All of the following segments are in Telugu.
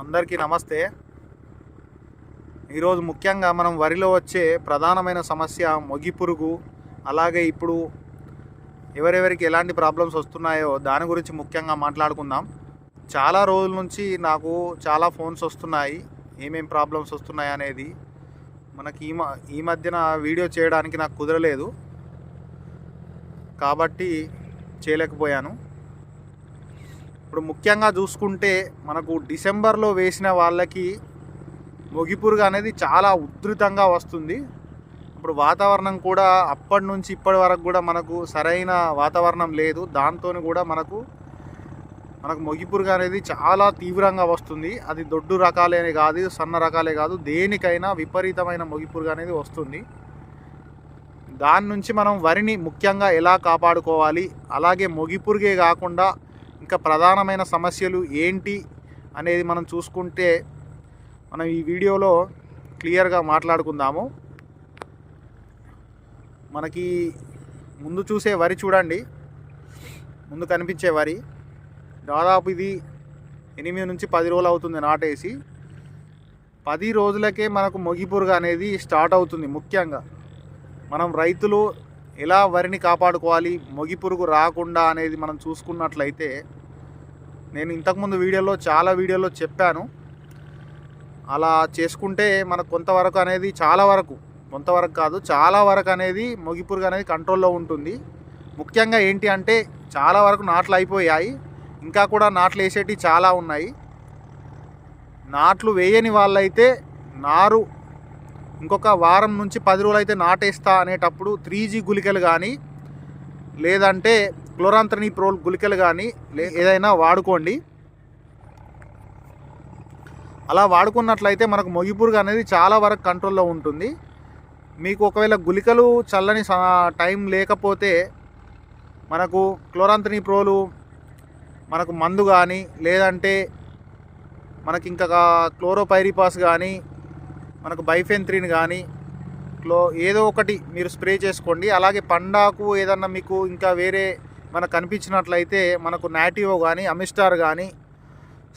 అందరికీ నమస్తే. ఈరోజు ముఖ్యంగా మనం వరిలో వచ్చే ప్రధానమైన సమస్య మొగి పురుగు అలాగే ఇప్పుడు ఎవరెవరికి ఎలాంటి ప్రాబ్లమ్స్ వస్తున్నాయో దాని గురించి ముఖ్యంగా మాట్లాడుకుందాం. చాలా రోజుల నుంచి నాకు చాలా ఫోన్స్ వస్తున్నాయి. ఏమేం ప్రాబ్లమ్స్ వస్తున్నాయి అనేది మనకి ఈ మ ఈ మధ్యన వీడియో చేయడానికి నాకు కుదరలేదు. కాబట్టి చేయలేకపోయాను. ఇప్పుడు ముఖ్యంగా చూసుకుంటే మనకు డిసెంబర్లో వేసిన వాళ్ళకి మొగిపురుగు అనేది చాలా ఉధృతంగా వస్తుంది. ఇప్పుడు వాతావరణం కూడా అప్పటి నుంచి ఇప్పటి వరకు కూడా మనకు సరైన వాతావరణం లేదు. దాంతో కూడా మనకు మనకు మొగిపురుగు అనేది చాలా తీవ్రంగా వస్తుంది. అది దొడ్డు రకాలే కాదు సన్న రకాలే కాదు దేనికైనా విపరీతమైన మొగిపురుగు అనేది వస్తుంది. దాని నుంచి మనం వరిని ముఖ్యంగా ఎలా కాపాడుకోవాలి? అలాగే మొగిపురుగే కాకుండా ఇంకా ప్రధానమైన సమస్యలు ఏంటి అనేది మనం చూసుకుంటే మనం ఈ వీడియోలో క్లియర్గా మాట్లాడుకుందాము. మనకి ముందు చూసే వరి చూడండి. ముందు కనిపించే వరి. దాదాపు ఇది ఎనిమిది నుంచి పది రోజులు అవుతుంది నాటేసి. పది రోజులకే మనకు మొగిపురుగు అనేది స్టార్ట్ అవుతుంది ముఖ్యంగా. మనం రైతులు ఎలా వరిని కాపాడుకోవాలి మొగిపురుగు రాకుండా అనేది మనం చూసుకున్నట్లయితే నేను ఇంతకుముందు వీడియోలో చాలా వీడియోలో చెప్పాను. అలా చేసుకుంటే మనకు కొంతవరకు అనేది చాలా వరకు కొంతవరకు కాదు చాలా వరకు అనేది మొగిపురుగు అనేది కంట్రోల్లో ఉంటుంది. ముఖ్యంగా ఏంటి అంటే చాలా వరకు నాట్లు అయిపోయాయి. ఇంకా కూడా నాట్లు వేసేటివి చాలా ఉన్నాయి. నాట్లు వేయని వాళ్ళైతే నారు ఇంకొక వారం నుంచి పది రోజులు అయితే నాటేస్తా అనేటప్పుడు త్రీ జీ గుళికలు కానీ లేదంటే క్లోరాంత్రని ప్రోల్ గుళికలు కానీ లే ఏదైనా వాడుకోండి. అలా వాడుకున్నట్లయితే మనకు మొగిపురుగు అనేది చాలా వరకు కంట్రోల్లో ఉంటుంది. మీకు ఒకవేళ గుళికలు చల్లని టైం లేకపోతే మనకు క్లోరాంత్రని ప్రోలు మనకు మందు కానీ లేదంటే మనకి ఇంకా క్లోరోపైరిపాస్ కానీ మనకు బైఫెన్త్రిన్ కానీ క్లో ఏదో ఒకటి మీరు స్ప్రే చేసుకోండి. అలాగే పండాకు ఏదన్నా మీకు ఇంకా వేరే మనకు కనిపించినట్లయితే మనకు నాటివో కానీ అమిస్టార్ కానీ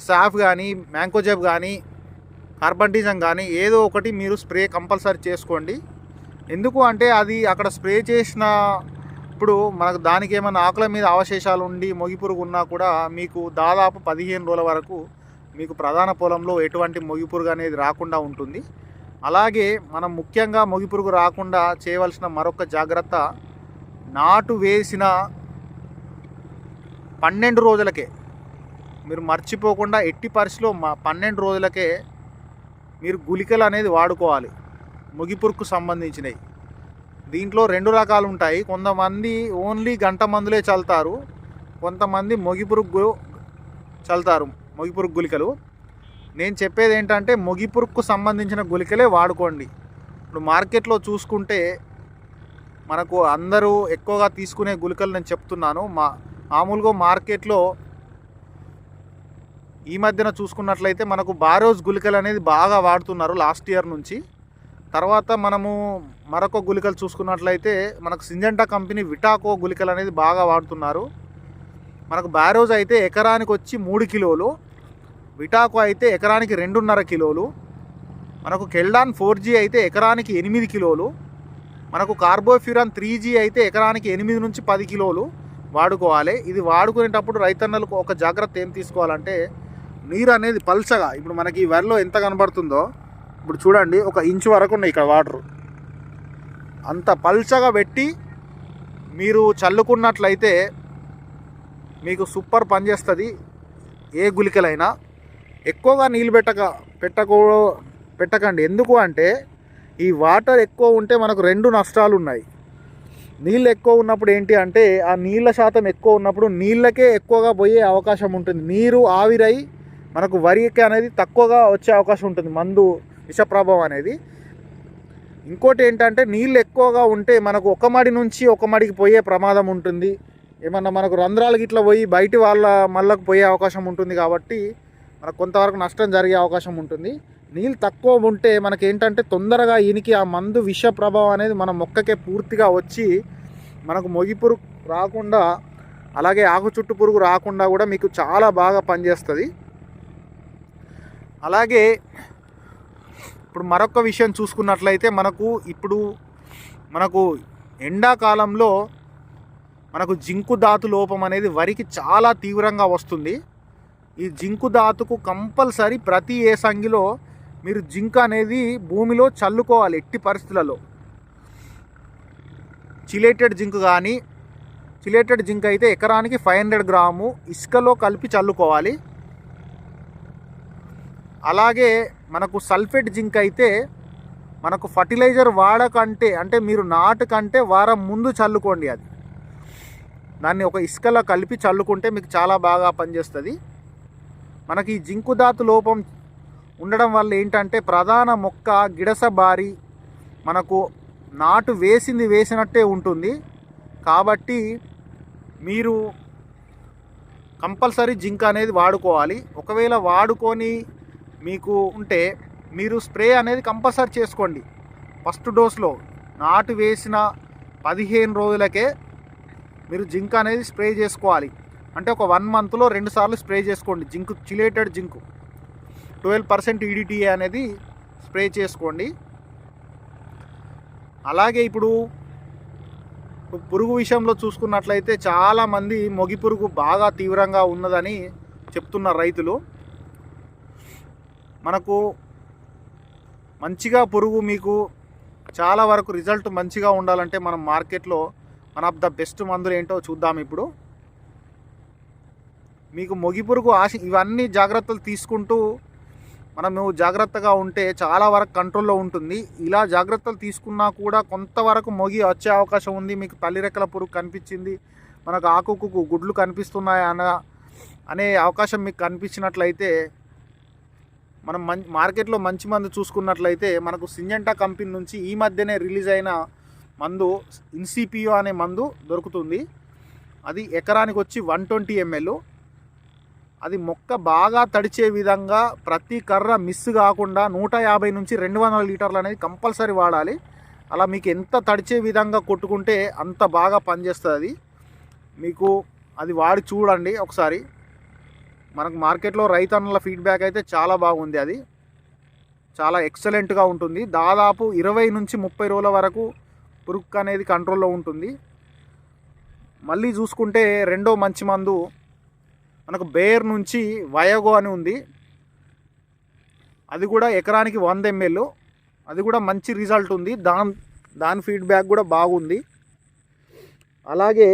సాఫ్ కానీ మ్యాంకోజెబ్ కానీ కార్బంటిజం కానీ ఏదో ఒకటి మీరు స్ప్రే కంపల్సరీ చేసుకోండి. ఎందుకు అంటే అది అక్కడ స్ప్రే చేసిన ఇప్పుడు మనకు దానికి ఏమైనా ఆకుల మీద అవశేషాలు ఉండి మొగిపురుగు ఉన్నా కూడా మీకు దాదాపు పదిహేను రోజుల వరకు మీకు ప్రధాన పొలంలో ఎటువంటి మొగిపురుగు అనేది రాకుండా ఉంటుంది. అలాగే మనం ముఖ్యంగా మొగిపురుగు రాకుండా చేయవలసిన మరొక జాగ్రత్త నాటు వేసిన పన్నెండు రోజులకే. మీరు మర్చిపోకుండా ఎట్టి పరిస్థితిలో మా పన్నెండు రోజులకే మీరు గుళికలు అనేది వాడుకోవాలి ముగిపురుకు సంబంధించినవి. దీంట్లో రెండు రకాలు ఉంటాయి. కొంతమంది ఓన్లీ గంట మందులే చల్లుతారు కొంతమంది మొగిపురుగు చల్లుతారు మొగిపురుగు గుళికలు. నేను చెప్పేది ఏంటంటే మొగిపురుక్కు సంబంధించిన గుళికలే వాడుకోండి. ఇప్పుడు మార్కెట్లో చూసుకుంటే మనకు అందరూ ఎక్కువగా తీసుకునే గుళికలు నేను చెప్తున్నాను. మా మామూలుగా మార్కెట్లో ఈ మధ్యన చూసుకున్నట్లయితే మనకు బారోజ్ గుళికలు అనేది బాగా వాడుతున్నారు లాస్ట్ ఇయర్ నుంచి. తర్వాత మనము మరొక గుళికలు చూసుకున్నట్లయితే మనకు సింజంటా కంపెనీ విటాకో గుళికలు అనేది బాగా వాడుతున్నారు. మనకు బారోజ్ అయితే ఎకరానికి వచ్చి మూడు కిలోలు. విటాకు అయితే ఎకరానికి రెండున్నర కిలోలు మనకు కెల్డాన్ ఫోర్ జీ అయితే ఎకరానికి ఎనిమిది కిలోలు మనకు కార్బోఫ్యూరాన్ త్రీ జీ అయితే ఎకరానికి ఎనిమిది నుంచి పది కిలోలు వాడుకోవాలి. ఇది వాడుకునేటప్పుడు రైతన్నలకు ఒక జాగ్రత్త ఏం తీసుకోవాలంటే నీరు అనేది పల్చగా ఇప్పుడు మనకి ఈ వరిలో ఎంత కనబడుతుందో ఇప్పుడు చూడండి ఒక ఇంచు వరకు ఉన్నాయి ఇక్కడ వాటర్. అంత పల్చగా పెట్టి మీరు చల్లుకున్నట్లయితే మీకు సూపర్ పనిచేస్తుంది ఏ గుళికలైనా. ఎక్కువగా నీళ్ళు పెట్టక పెట్టకూ పెట్టకండి. ఎందుకు అంటే ఈ వాటర్ ఎక్కువ ఉంటే మనకు రెండు నష్టాలు ఉన్నాయి నీళ్ళు ఎక్కువ ఉన్నప్పుడు ఏంటి అంటే ఆ నీళ్ళ శాతం ఎక్కువ ఉన్నప్పుడు నీళ్ళకే ఎక్కువగా పోయే అవకాశం ఉంటుంది. నీరు ఆవిరై మనకు వరికి అనేది తక్కువగా వచ్చే అవకాశం ఉంటుంది. మందు విషప్రభావం అనేది. ఇంకోటి ఏంటంటే నీళ్ళు ఎక్కువగా ఉంటే మనకు ఒక మడి నుంచి ఒక మడికి పోయే ప్రమాదం ఉంటుంది. ఏమన్నా మనకు రంధ్రాలు గిట్ల పోయి బయటి వాళ్ళ మళ్ళకు పోయే అవకాశం ఉంటుంది కాబట్టి మనకు కొంతవరకు నష్టం జరిగే అవకాశం ఉంటుంది. నీళ్ళు తక్కువ ఉంటే మనకి ఏంటంటే తొందరగా ఈయనకి ఆ మందు విష ప్రభావం అనేది మన మొక్కకే పూర్తిగా వచ్చి మనకు మొగి పురుగు రాకుండా అలాగే ఆకు చుట్టు పురుగు రాకుండా కూడా మీకు చాలా బాగా పనిచేస్తుంది. అలాగే ఇప్పుడు మరొక విషయం చూసుకున్నట్లయితే మనకు ఇప్పుడు మనకు ఎండాకాలంలో మనకు జింకు ధాతు లోపం అనేది వరికి చాలా తీవ్రంగా వస్తుంది. ఈ జింకు ధాతుకు కంపల్సరీ ప్రతి ఏ సంగిలో మీరు జింక్ అనేది భూమిలో చల్లుకోవాలి ఎట్టి పరిస్థితులలో. చిలేటెడ్ జింక్ కానీ చిలేటెడ్ జింక్ అయితే ఎకరానికి ఫైవ్ హండ్రెడ్ గ్రాము ఇసుకలో కలిపి చల్లుకోవాలి. అలాగే మనకు సల్ఫేట్ జింక్ అయితే మనకు ఫర్టిలైజర్ వాడకంటే అంటే మీరు నాటు కంటే వారం ముందు చల్లుకోండి అది. దాన్ని ఒక ఇసుకలో కలిపి చల్లుకుంటే మీకు చాలా బాగా పనిచేస్తుంది. మనకి ఈ జింకు లోపం ఉండడం వల్ల ఏంటంటే ప్రధాన మొక్క గిడసబారి మనకు నాటు వేసింది వేసినట్టే ఉంటుంది. కాబట్టి మీరు కంపల్సరీ జింక్ అనేది వాడుకోవాలి. ఒకవేళ వాడుకొని మీకు ఉంటే మీరు స్ప్రే అనేది కంపల్సరీ చేసుకోండి. ఫస్ట్ డోస్లో నాటు వేసిన పదిహేను రోజులకే మీరు జింక్ అనేది స్ప్రే చేసుకోవాలి. అంటే ఒక వన్ మంత్లో రెండు సార్లు స్ప్రే చేసుకోండి. Zinc chelated zinc. Twelve percent EDTA అనేది స్ప్రే చేసుకోండి. అలాగే ఇప్పుడు పురుగు విషయంలో చూసుకున్నట్లయితే చాలామంది మొగి పురుగు బాగా తీవ్రంగా ఉన్నదని చెప్తున్న రైతులు. మనకు మంచిగా పురుగు మీకు చాలా వరకు రిజల్ట్ మంచిగా ఉండాలంటే మనం మార్కెట్లో వన్ ఆఫ్ ద బెస్ట్ మందులు ఏంటో చూద్దాం ఇప్పుడు. మీకు మొగి పురుగు ఆశ ఇవన్నీ జాగ్రత్తలు తీసుకుంటూ మనము జాగ్రత్తగా ఉంటే చాలా వరకు కంట్రోల్లో ఉంటుంది. ఇలా జాగ్రత్తలు తీసుకున్నా కూడా కొంతవరకు మొగి వచ్చే అవకాశం ఉంది. మీకు తల్లిరెక్కల పురుగు కనిపించింది. మనకు ఆకుకు గుడ్లు కనిపిస్తున్నాయి అన్న అనే అవకాశం మీకు కనిపించినట్లయితే మనం మం మార్కెట్లో మంచి మందు చూసుకున్నట్లయితే మనకు సింజంటా కంపెనీ నుంచి ఈ మధ్యనే రిలీజ్ అయిన మందు ఇన్సిపియో అనే మందు దొరుకుతుంది. అది ఎకరానికి వచ్చి వన్ ట్వంటీ ఎంఎల్. అది మొక్క బాగా తడిచే విధంగా ప్రతి కర్ర మిస్ కాకుండా నూట యాభై నుంచి రెండు వందల లీటర్లు అనేది కంపల్సరీ వాడాలి. అలా మీకు ఎంత తడిచే విధంగా కొట్టుకుంటే అంత బాగా పనిచేస్తుంది. అది మీకు అది వాడి చూడండి ఒకసారి. మనకు మార్కెట్లో రైతన్నుల ఫీడ్బ్యాక్ అయితే చాలా బాగుంది అది. చాలా ఎక్సలెంట్గా ఉంటుంది. దాదాపు ఇరవై నుంచి ముప్పై రోజుల వరకు పురుక్ అనేది కంట్రోల్లో ఉంటుంది. మళ్ళీ చూసుకుంటే రెండో మంచి మందు మనకు బేర్ నుంచి వయోగో అని ఉంది. అది కూడా ఎకరానికి వంద ఎంఎల్. అది కూడా మంచి రిజల్ట్ ఉంది. దాని దాని ఫీడ్బ్యాక్ కూడా బాగుంది. అలాగే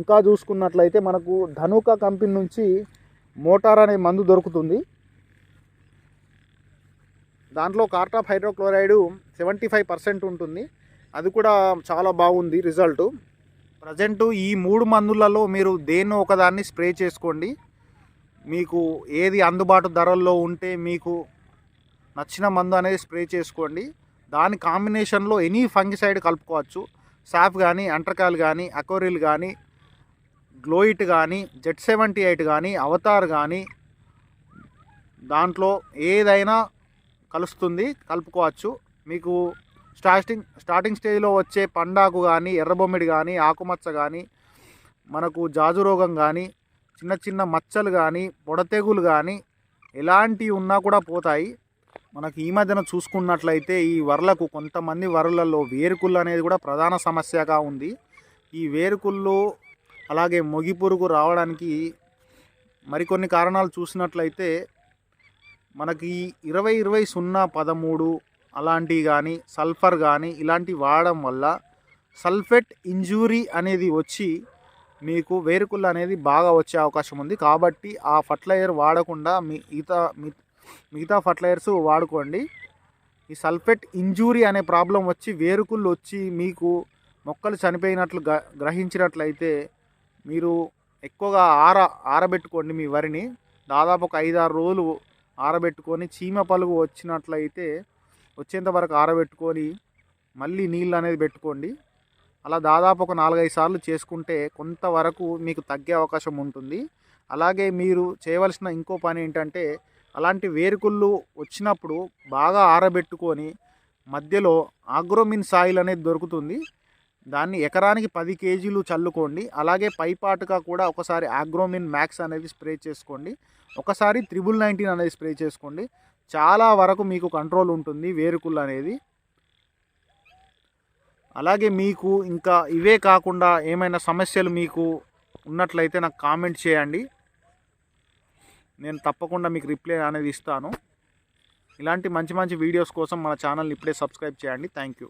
ఇంకా చూసుకున్నట్లయితే మనకు ధనుక కంపెనీ నుంచి మోటార్ అనే మందు దొరుకుతుంది. దాంట్లో cartap hydrochloride seventy five percent ఉంటుంది. అది కూడా చాలా బాగుంది రిజల్ట్. ప్రజెంట్ ఈ మూడు మందులలో మీరు దేన్నో ఒకదాన్ని స్ప్రే చేసుకోండి. మీకు ఏది అందుబాటు ధరల్లో ఉంటే మీకు నచ్చిన మందు అనేది స్ప్రే చేసుకోండి. దాని కాంబినేషన్లో ఎనీ ఫంగిసైడ్ కలుపుకోవచ్చు. సాఫ్ కానీ అంటర్కాల్ కానీ అకోరిల్ కానీ గ్లోయిట్ కానీ జెడ్ సెవెంటీ ఎయిట్ కానీ అవతార్ కానీ దాంట్లో ఏదైనా కలుస్తుంది కలుపుకోవచ్చు. మీకు స్టార్టింగ్ స్టార్టింగ్ స్టేజ్లో వచ్చే పండాకు కానీ ఎర్రబొమ్మిడి కానీ ఆకుమచ్చ కానీ మనకు జాజు రోగం కానీ చిన్న చిన్న మచ్చలు కానీ పొడతెగులు కానీ ఎలాంటివి ఉన్నా కూడా పోతాయి. మనకి ఈ మధ్యన చూసుకున్నట్లయితే ఈ వరలకు కొంతమంది వరలలో వేరుకుళ్ళు అనేది కూడా ప్రధాన సమస్యగా ఉంది. ఈ వేరుకుళ్ళు అలాగే మొగి పురుగు రావడానికి మరికొన్ని కారణాలు చూసినట్లయితే మనకి ఇరవై ఇరవై సున్నా పదమూడు అలాంటివి కానీ సల్ఫర్ కానీ ఇలాంటివి వాడడం వల్ల సల్ఫెట్ ఇంజూరీ అనేది వచ్చి మీకు వేరుకుళ్ళు అనేది బాగా వచ్చే అవకాశం ఉంది. కాబట్టి ఆ ఫర్టిలైజర్ వాడకుండా మిగతా మిగతా ఫర్టిలైజర్స్ వాడుకోండి. ఈ సల్ఫెట్ ఇంజూరీ అనే ప్రాబ్లం వచ్చి వేరుకుళ్ళు వచ్చి మీకు మొక్కలు చనిపోయినట్లు గ్రహించినట్లయితే మీరు ఎక్కువగా ఆర ఆరబెట్టుకోండి మీ వరిని. దాదాపు ఒక ఐదు ఆరు రోజులు ఆరబెట్టుకొని చీమ పలుగు వచ్చినట్లయితే వచ్చేంత వరకు ఆరబెట్టుకొని మళ్ళీ నీళ్ళు అనేది పెట్టుకోండి. అలా దాదాపు ఒక నాలుగైదు సార్లు చేసుకుంటే కొంతవరకు మీకు తగ్గే అవకాశం ఉంటుంది. అలాగే మీరు చేయవలసిన ఇంకో పని ఏంటంటే అలాంటి వేరుకుళ్ళు వచ్చినప్పుడు బాగా ఆరబెట్టుకొని మధ్యలో ఆగ్రోమిన్ సాయిల్ అనేది దొరుకుతుంది. దాన్ని ఎకరానికి పది కేజీలు చల్లుకోండి. అలాగే పైపాటుగా కూడా ఒకసారి ఆగ్రోమిన్ మ్యాక్స్ అనేది స్ప్రే చేసుకోండి. ఒకసారి త్రిబుల్ నైన్టీన్ అనేది స్ప్రే చేసుకోండి. చాలా వరకు మీకు కంట్రోల్ ఉంటుంది వేరుకుళ్ళు అనేది. అలాగే మీకు ఇంకా ఇవే కాకుండా ఏమైనా సమస్యలు మీకు ఉన్నట్లయితే నాకు కామెంట్ చేయండి. నేను తప్పకుండా మీకు రిప్లై అనేది ఇస్తాను. ఇలాంటి మంచి మంచి వీడియోస్ కోసం మన ఛానల్ని ఇప్పుడే సబ్స్క్రైబ్ చేయండి. Thank you